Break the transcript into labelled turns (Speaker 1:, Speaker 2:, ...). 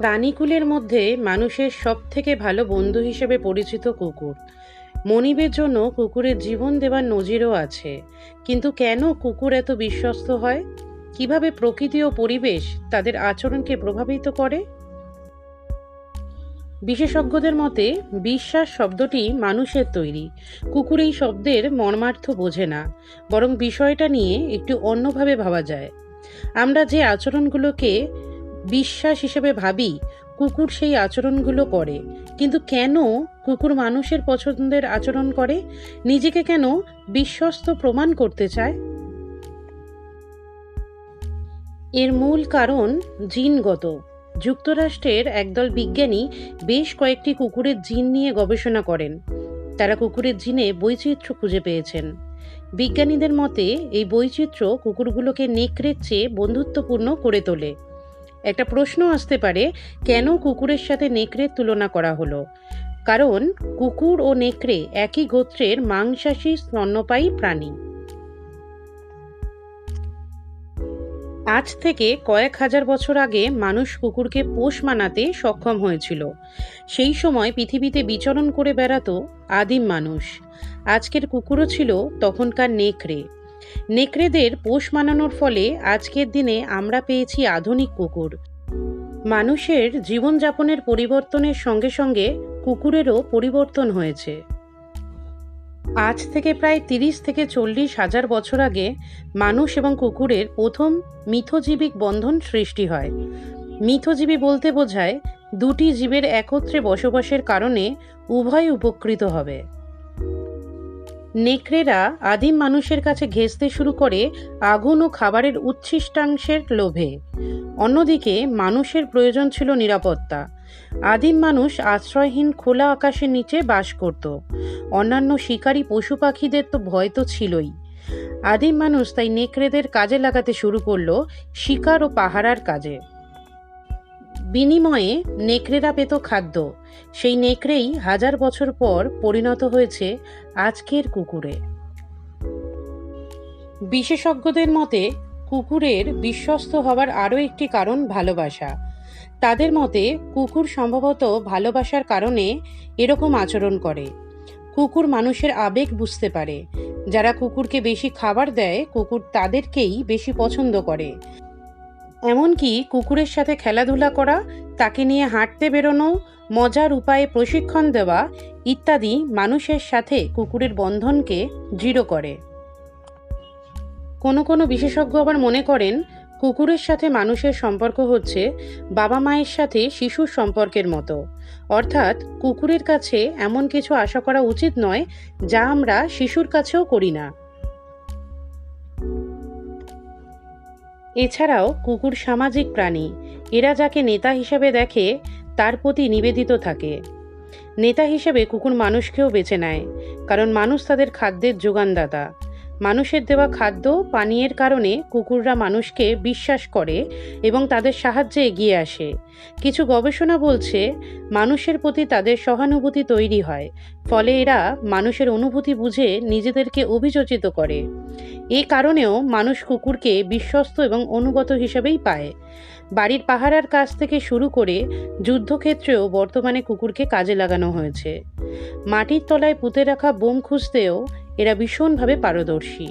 Speaker 1: প্রাণীকুলের মধ্যে মানুষের সব থেকে ভালো বন্ধু হিসেবে পরিচিত কুকুর। মনিবের জন্য কুকুরের জীবন দেওয়ার নজিরও আছে। কিন্তু কেন কুকুর এত বিশ্বস্ত হয়? কীভাবে প্রকৃতি ও পরিবেশ তাদের আচরণকে প্রভাবিত করে? বিশেষজ্ঞদের মতে, বিশ্বাস শব্দটি মানুষের তৈরি। কুকুর এই শব্দের মর্মার্থ বোঝে না, বরং বিষয়টা নিয়ে একটু অন্যভাবে ভাবা যায়। আমরা যে আচরণগুলোকে বিশ্বাস হিসেবে ভাবি কুকুর সেই আচরণগুলো করে। কিন্তু কেন কুকুর মানুষের পছন্দের আচরণ করে? নিজেকে কেন বিশ্বস্ত প্রমাণ করতে চায়? এর মূল কারণ জিনগত। যুক্তরাষ্ট্রের একদল বিজ্ঞানী বেশ কয়েকটি কুকুরের জিন নিয়ে গবেষণা করেন। তারা কুকুরের জিনে বৈচিত্র্য খুঁজে পেয়েছেন। বিজ্ঞানীদের মতে, এই বৈচিত্র্য কুকুরগুলোকে নেকড়ের চেয়ে বন্ধুত্বপূর্ণ করে তোলে। একটা প্রশ্ন আসতে পারে, কেন কুকুরের সাথে নেকড়ের তুলনা করা হলো? কারণ কুকুর ও নেকড়ে একই গোত্রের মাংসাশী স্তন্যপায়ী প্রাণী। আজ থেকে কয়েক হাজার বছর আগে মানুষ কুকুরকে পোষ মানাতে সক্ষম হয়েছিল। সেই সময় পৃথিবীতে বিচরণ করে বেড়াতো আদিম মানুষ। আজকের কুকুরও ছিল তখনকার নেকড়ে। নেকড়েদের পোষ মানানোর ফলে আজকের দিনে আমরা পেয়েছি আধুনিক কুকুর। মানুষের জীবনযাপনের পরিবর্তনের সঙ্গে সঙ্গে কুকুরেরও পরিবর্তন হয়েছে। আজ থেকে প্রায় তিরিশ থেকে চল্লিশ হাজার বছর আগে মানুষ এবং কুকুরের প্রথম মিথজীবিক বন্ধন সৃষ্টি হয়। মিথজীবী বলতে বোঝায় দুটি জীবের একত্রে বসবাসের কারণে উভয় উপকৃত হবে। নেকড়েরা আদিম মানুষের কাছে ঘেঁষতে শুরু করে আগুন ও খাবারের উচ্ছিষ্টাংশের লোভে। অন্যদিকে মানুষের প্রয়োজন ছিল নিরাপত্তা। আদিম মানুষ আশ্রয়হীন খোলা আকাশের নিচে বাস করত। অন্যান্য শিকারী পশু পাখিদের তো ভয় তো ছিলই। আদিম মানুষ তাই নেকড়েদের কাজে লাগাতে শুরু করল শিকার ও পাহারার কাজে। বিনিময়ে নেকড়েরা পেত খাদ্য। সেই নেকড়েই হাজার বছর পর পরিণত হয়েছে আজকের কুকুরে। বিশেষজ্ঞদের মতে, কুকুরের বিশ্বস্ত হওয়ার আরও একটি কারণ ভালোবাসা। তাদের মতে, কুকুর সম্ভবত ভালোবাসার কারণে এরকম আচরণ করে। কুকুর মানুষের আবেগ বুঝতে পারে। যারা কুকুরকে বেশি খাবার দেয়, কুকুর তাদেরকেই বেশি পছন্দ করে। এমনকি কুকুরের সাথে খেলাধুলা করা, তাকে নিয়ে হাঁটতে বেরোনো, মজার উপায়ে প্রশিক্ষণ দেওয়া ইত্যাদি মানুষের সাথে কুকুরের বন্ধনকে দৃঢ় করে। কোনো কোনো বিশেষজ্ঞ আবার মনে করেন, কুকুরের সাথে মানুষের সম্পর্ক হচ্ছে বাবা মায়ের সাথে শিশুর সম্পর্কের মতো। অর্থাৎ কুকুরের কাছে এমন কিছু আশা করা উচিত নয় যা আমরা শিশুর কাছেও করি না। এছাড়াও কুকুর সামাজিক প্রাণী। এরা যাকে নেতা হিসেবে দেখে, তার প্রতি নিবেদিত থাকে। নেতা হিসেবে কুকুর মানুষকেও বেছে নেয়, কারণ মানুষ তাদের খাদ্যের যোগানদাতা। মানুষের দেওয়া খাদ্য, পানীয়ের কারণে কুকুররা মানুষকে বিশ্বাস করে এবং তাদের সাহায্যে এগিয়ে আসে। কিছু গবেষণা বলছে, মানুষের প্রতি তাদের সহানুভূতি তৈরি হয়, ফলে এরা মানুষের অনুভূতি বুঝে নিজেদেরকে অভিযোজিত করে। এ কারণেও মানুষ কুকুরকে বিশ্বস্ত এবং অনুগত হিসেবেই পায়। বাড়ির পাহারার কাজ থেকে শুরু করে যুদ্ধক্ষেত্রেও বর্তমানে কুকুরকে কাজে লাগানো হয়েছে। মাটির তলায় পুঁতে রাখা বোম খুঁজতেও এরা ভীষণভাবে পারদর্শী।